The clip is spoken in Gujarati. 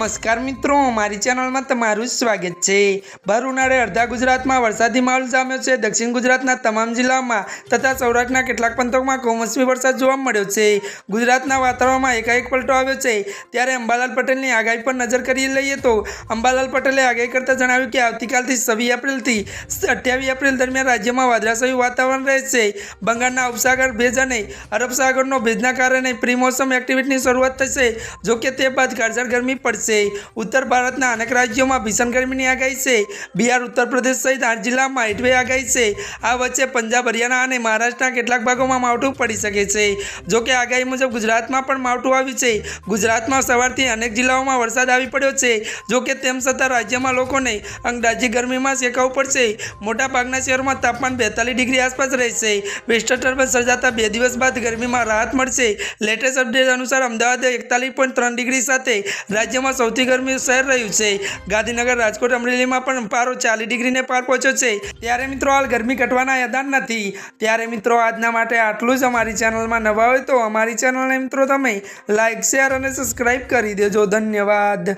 નમસ્કાર મિત્રો, મારી ચેનલમાં તમારું સ્વાગત છે. ભર ઉનાળે અડધા ગુજરાતમાં વરસાદી માહોલ જામ્યો છે. દક્ષિણ ગુજરાતના તમામ જિલ્લામાં તથા સૌરાષ્ટ્રના કેટલાક પંથકમાં કમોસમી વરસાદ જોવા મળ્યો છે. ગુજરાતના વાતાવરણમાં એકાએક પલટો આવ્યો છે. ત્યારે અંબાલાલ પટેલની આગાહી પર નજર કરી લઈએ તો અંબાલાલ પટેલે આગાહી કરતાં જણાવ્યું કે આવતીકાલથી છવ્વીસ એપ્રિલથી અઠ્યાવીસ એપ્રિલ દરમિયાન રાજ્યમાં વાદળાછાયું વાતાવરણ રહેશે. બંગાળના ઉપસાગર ભેજ અને અરબ સાગરનો ભેજના કારણે પ્રિમોસમ એક્ટિવિટીની શરૂઆત થશે. જોકે તે બાદ કાળઝાળ ગરમી પડશે. ઉત્તર ભારતના અનેક રાજ્યોમાં ભીષણ ગરમીની આગાહી છે. બિહાર, ઉત્તર પ્રદેશ સહિત આઠ જિલ્લામાં હીટવેવ આગાહી છે. આ વચ્ચે પંજાબ, હરિયાણા અને મહારાષ્ટ્રના કેટલાક ભાગોમાં માવઠું પડી શકે છે. જોકે આગાહી મુજબ ગુજરાતમાં પણ માવઠું આવ્યું છે. ગુજરાતમાં સવારથી અનેક જિલ્લાઓમાં વરસાદ આવી પડ્યો છે. જોકે તેમ છતાં રાજ્યમાં લોકોને અંગદાજી ગરમીમાં શેકાવું પડશે. મોટાભાગના શહેરોમાં તાપમાન બેતાલીસ ડિગ્રી આસપાસ રહેશે. વેસ્ટર ટર્બન સર્જાતા બે દિવસ બાદ ગરમીમાં રાહત મળશે. લેટેસ્ટ અપડેટ અનુસાર અમદાવાદ એકતાલીસ પોઈન્ટ ત્રણ ડિગ્રી સાથે રાજ્યમાં સૌથી ગરમી શહેર રહ્યું છે. ગાંધીનગર રાજકોટ અમરેલીમાં પણ પારો ચાલીસ ડિગ્રીને પાર પહોંચ્યો છે. ત્યારે મિત્રો હાલ ગરમી ઘટવાના યદાન નથી. ત્યારે મિત્રો આજના માટે આટલું જ અમારી ચેનલમાં નવા હોય તો અમારી ચેનલને મિત્રો તમે લાઇક શેર અને સબસ્ક્રાઈબ કરી દેજો. ધન્યવાદ.